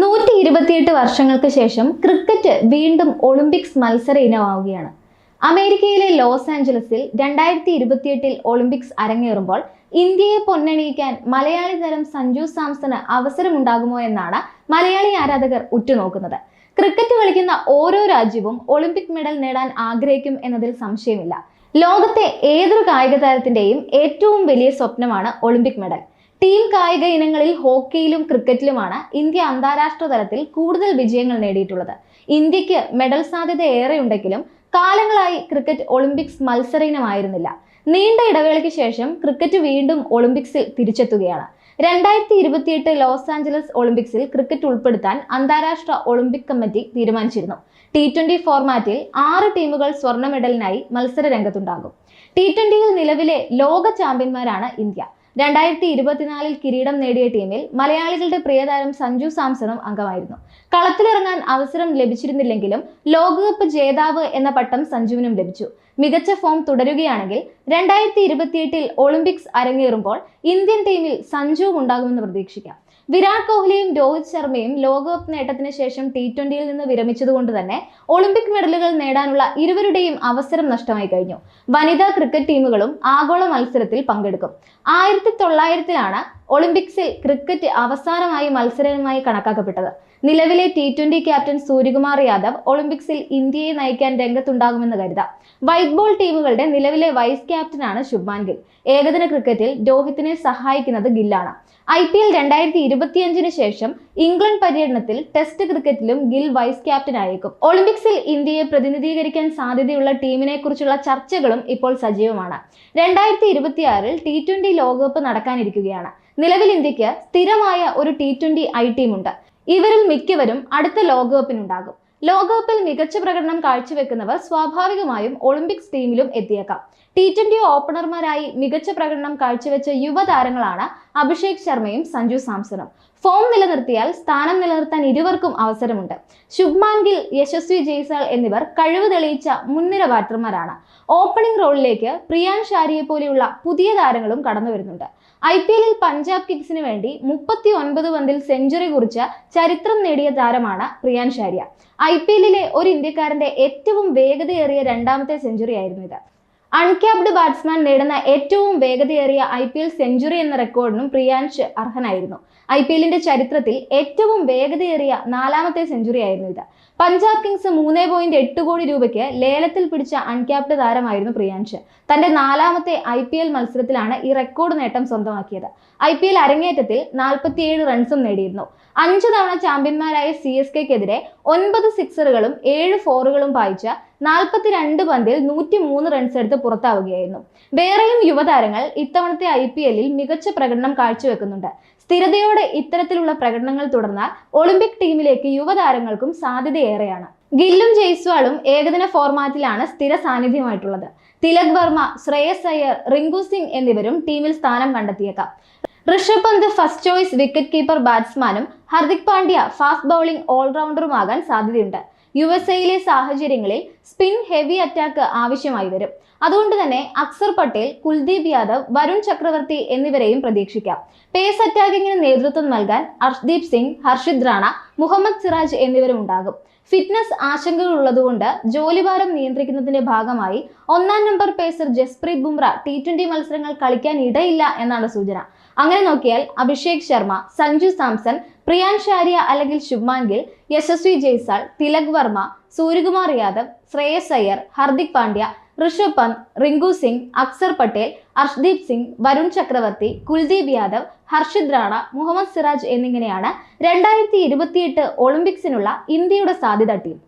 നൂറ്റി ഇരുപത്തിയെട്ട് വർഷങ്ങൾക്ക് ശേഷം ക്രിക്കറ്റ് വീണ്ടും ഒളിമ്പിക്സ് മത്സര ഇനമാവുകയാണ്. അമേരിക്കയിലെ ലോസ് ആഞ്ചലസിൽ രണ്ടായിരത്തി ഇരുപത്തിയെട്ടിൽ ഒളിമ്പിക്സ് അരങ്ങേറുമ്പോൾ ഇന്ത്യയെ പൊന്നണിയിക്കാൻ മലയാളി താരം സഞ്ജു സാംസന് അവസരമുണ്ടാകുമോ എന്നാണ് മലയാളി ആരാധകർ ഉറ്റുനോക്കുന്നത്. ക്രിക്കറ്റ് കളിക്കുന്ന ഓരോ രാജ്യവും ഒളിമ്പിക് മെഡൽ നേടാൻ ആഗ്രഹിക്കും എന്നതിൽ സംശയമില്ല. ലോകത്തെ ഏതൊരു കായിക താരത്തിന്റെയും ഏറ്റവും വലിയ സ്വപ്നമാണ് ഒളിമ്പിക് മെഡൽ ടീം കായിക ഇനങ്ങളിൽ ഹോക്കിയിലും ക്രിക്കറ്റിലുമാണ് ഇന്ത്യ അന്താരാഷ്ട്ര തലത്തിൽ കൂടുതൽ വിജയങ്ങൾ നേടിയിട്ടുള്ളത്. ഇന്ത്യയ്ക്ക് മെഡൽ സാധ്യത ഏറെയുണ്ടെങ്കിലും കാലങ്ങളായി ക്രിക്കറ്റ് ഒളിമ്പിക്സ് മത്സര ഇനമായിരുന്നില്ല നീണ്ട ഇടവേളയ്ക്ക് ശേഷം ക്രിക്കറ്റ് വീണ്ടും ഒളിമ്പിക്സിൽ തിരിച്ചെത്തുകയാണ്. രണ്ടായിരത്തി ഇരുപത്തിയെട്ട് ലോസ് ആഞ്ചലസ് ഒളിമ്പിക്സിൽ ക്രിക്കറ്റ് ഉൾപ്പെടുത്താൻ അന്താരാഷ്ട്ര ഒളിമ്പിക് കമ്മിറ്റി തീരുമാനിച്ചിരുന്നു. ടി ട്വന്റി ഫോർമാറ്റിൽ ആറ് ടീമുകൾ സ്വർണ മെഡലിനായി മത്സര രംഗത്തുണ്ടാകും ടി ട്വന്റിയിൽ നിലവിലെ ലോക ചാമ്പ്യന്മാരാണ് ഇന്ത്യ. രണ്ടായിരത്തി ഇരുപത്തിനാലിൽ കിരീടം നേടിയ ടീമിൽ മലയാളികളുടെ പ്രിയതാരം സഞ്ജു സാംസണും അംഗമായിരുന്നു. കളത്തിലിറങ്ങാൻ അവസരം ലഭിച്ചിരുന്നില്ലെങ്കിലും ലോകകപ്പ് ജേതാവ് എന്ന പട്ടം സഞ്ജുവിനും ലഭിച്ചു. മികച്ച ഫോം തുടരുകയാണെങ്കിൽ രണ്ടായിരത്തി ഇരുപത്തിയെട്ടിൽ ഒളിമ്പിക്സ് അരങ്ങേറുമ്പോൾ ഇന്ത്യൻ ടീമിൽ സഞ്ജു ഉണ്ടാകുമെന്ന് പ്രതീക്ഷിക്കാം. വിരാട് കോഹ്ലിയും രോഹിത് ശർമ്മയും ലോകകപ്പ് നേട്ടത്തിന് ശേഷം ടി ട്വന്റിയിൽ നിന്ന് വിരമിച്ചതുകൊണ്ട് തന്നെ ഒളിമ്പിക് മെഡലുകൾ നേടാനുള്ള ഇരുവരുടെയും അവസരം നഷ്ടമായി കഴിഞ്ഞു. വനിതാ ക്രിക്കറ്റ് ടീമുകളും ആഗോള മത്സരത്തിൽ പങ്കെടുക്കും. ആയിരത്തി തൊള്ളായിരത്തിലാണ് ഒളിമ്പിക്സിൽ ക്രിക്കറ്റ് അവസാനമായി മത്സരമായി കണക്കാക്കപ്പെട്ടത്. നിലവിലെ T twenty captain Suryakumar Yadav ഒളിമ്പിക്സിൽ ഇന്ത്യയെ നയിക്കാൻ രംഗത്തുണ്ടാകുമെന്ന് കരുതാം. വൈറ്റ് ബോൾ ടീമുകളുടെ നിലവിലെ വൈസ് ക്യാപ്റ്റനാണ് ശുഭ്മാൻ ഗിൽ. ഏകദിന ക്രിക്കറ്റിൽ രോഹിത്തിനെ സഹായിക്കുന്നത് ഗില്ലാണ്. ഐ പി എൽ രണ്ടായിരത്തി ഇരുപത്തിയഞ്ചിന് ശേഷം ഇംഗ്ലണ്ട് പര്യടനത്തിൽ ടെസ്റ്റ് ക്രിക്കറ്റിലും ഗിൽ വൈസ് ക്യാപ്റ്റൻ ആയേക്കും. ഒളിമ്പിക്സിൽ ഇന്ത്യയെ പ്രതിനിധീകരിക്കാൻ സാധ്യതയുള്ള ടീമിനെ കുറിച്ചുള്ള ചർച്ചകളും ഇപ്പോൾ സജീവമാണ്. രണ്ടായിരത്തി ഇരുപത്തിയാറിൽ ടി ട്വന്റി ലോകകപ്പ് നടക്കാനിരിക്കുകയാണ്. നിലവിൽ ഇന്ത്യയ്ക്ക് സ്ഥിരമായ ഒരു ടി ട്വന്റി ഐ ടീമുണ്ട് ഇവരിൽ മിക്കവരും അടുത്ത ലോകകപ്പിനുണ്ടാകും. ലോകകപ്പിൽ മികച്ച പ്രകടനം കാഴ്ചവെക്കുന്നവർ സ്വാഭാവികമായും ഒളിമ്പിക്സ് ടീമിലും എത്തിയേക്കാം. ടി ട്വന്റി ഓപ്പണർമാരായി മികച്ച പ്രകടനം കാഴ്ചവെച്ച യുവതാരങ്ങളാണ് അഭിഷേക് ശർമ്മയും സഞ്ജു സാംസണും. ഫോം നിലനിർത്തിയാൽ സ്ഥാനം നിലനിർത്താൻ ഇരുവർക്കും അവസരമുണ്ട്. ശുഭ്മാൻ ഗിൽ യശസ്വി ജയ്സാൾ എന്നിവർ കഴിവ് തെളിയിച്ച മുൻനിര ബാറ്റർമാരാണ്. ഓപ്പണിംഗ് റോളിലേക്ക് പ്രിയാൻ ഷാരിയെ പോലെയുള്ള പുതിയ താരങ്ങളും കടന്നു വരുന്നുണ്ട്. ഐ പി എല്ലിൽ പഞ്ചാബ് കിങ്സിന് വേണ്ടി മുപ്പത്തി ഒൻപത് പന്തിൽ സെഞ്ചുറി കുറിച്ച ചരിത്രം നേടിയ താരമാണ് പ്രിയാൻ ഷാരിയ. ഐ പി എല്ലിലെ ഒരു ഇന്ത്യക്കാരന്റെ ഏറ്റവും വേഗതയേറിയ രണ്ടാമത്തെ സെഞ്ചുറി ആയിരുന്നു ഇത്. അൺക്യാപ്ഡ് ബാറ്റ്സ്മാൻ നേടുന്ന ഏറ്റവും വേഗതയേറിയ ഐ പി എൽ സെഞ്ചുറി എന്ന റെക്കോർഡിനും പ്രിയാൻഷ് അർഹനായിരുന്നു. ഐ പി എല്ലിന്റെ ചരിത്രത്തിൽ ഏറ്റവും വേഗതയേറിയ നാലാമത്തെ സെഞ്ചുറി ആയിരുന്നു ഇത്. പഞ്ചാബ് കിങ്സ് മൂന്ന് പോയിന്റ് എട്ട് കോടി രൂപയ്ക്ക് ലേലത്തിൽ പിടിച്ച അൺക്യാപ്ഡ് താരമായിരുന്നു പ്രിയാൻഷ് തന്റെ നാലാമത്തെ ഐ പി എൽ മത്സരത്തിലാണ് ഈ റെക്കോർഡ് നേട്ടം സ്വന്തമാക്കിയത്. ഐ പി എൽ അരങ്ങേറ്റത്തിൽ നാൽപ്പത്തിയേഴ് റൺസും നേടിയിരുന്നു. അഞ്ചു തവണ ചാമ്പ്യന്മാരായ സി എസ് കെക്കെതിരെ ഒൻപത് സിക്സറുകളും ഏഴ് ഫോറുകളും പായിച്ച നാൽപ്പത്തിരണ്ട് പന്തിൽ നൂറ്റി മൂന്ന് റൺസ് എടുത്ത് പുറത്താവുകയായിരുന്നു. വേറെയും യുവതാരങ്ങൾ ഇത്തവണത്തെ ഐ പി എല്ലിൽ മികച്ച പ്രകടനം കാഴ്ചവെക്കുന്നുണ്ട്. സ്ഥിരതയോടെ ഇത്തരത്തിലുള്ള പ്രകടനങ്ങൾ തുടർന്നാൽ ഒളിമ്പിക് ടീമിലേക്ക് യുവതാരങ്ങൾക്കും സാധ്യതയേറെയാണ്. ഗില്ലും ജയ്സ്വാളും ഏകദിന ഫോർമാറ്റിലാണ് സ്ഥിര സാന്നിധ്യമായിട്ടുള്ളത്. തിലക് വർമ്മ ശ്രേയസ് അയ്യർ റിങ്കു സിംഗ് എന്നിവരും ടീമിൽ സ്ഥാനം കണ്ടെത്തിയേക്കാം. Rishabh Pant first choice wicket keeper ബാറ്റ്സ്മാനും Hardik Pandya fast bowling ഓൾറൗണ്ടറുമാകാൻ സാധ്യതയുണ്ട്. യു എസ് എയിലെ സാഹചര്യങ്ങളിൽ സ്പിൻ ഹെവി അറ്റാക്ക് ആവശ്യമായി വരും. അതുകൊണ്ട് തന്നെ അക്സർ പട്ടേൽ കുൽദീപ് യാദവ് വരുൺ ചക്രവർത്തി എന്നിവരെയും പ്രതീക്ഷിക്കാം. പേസ് അറ്റാക്കിങ്ങിന് നേതൃത്വം നൽകാൻ അർഷ്ദീപ് സിംഗ് ഹർഷിദ് റാണ മുഹമ്മദ് സിറാജ് എന്നിവരും ഉണ്ടാകും. ഫിറ്റ്നസ് ആശങ്കകൾ ഉള്ളതുകൊണ്ട് ജോലിഭാരം നിയന്ത്രിക്കുന്നതിന്റെ ഭാഗമായി ഒന്നാം number pacer Jasprit Bumrah T twenty മത്സരങ്ങൾ കളിക്കാൻ ഇടയില്ല എന്നാണ് സൂചന. അങ്ങനെ നോക്കിയാൽ അഭിഷേക് ശർമ്മ സഞ്ജു സാംസൺ പ്രിയാൻ ഷാരിയ അല്ലെങ്കിൽ ശുഭ്മാൻ ഗിൽ യശസ്വി ജയ്സാൾ തിലക് വർമ്മ സൂര്യകുമാർ യാദവ് ശ്രേയസ് അയ്യർ ഹർദിക് പാണ്ഡ്യ ഋഷഭ് പന്ത് റിങ്കു സിംഗ് അക്സർ പട്ടേൽ അർഷ്ദീപ് സിംഗ് വരുൺ ചക്രവർത്തി കുൽദീപ് യാദവ് ഹർഷിദ് റാണ മുഹമ്മദ് സിറാജ് എന്നിങ്ങനെയാണ് രണ്ടായിരത്തി ഇരുപത്തിയെട്ട് ഒളിമ്പിക്സിനുള്ള ഇന്ത്യയുടെ സാധ്യത ടീം.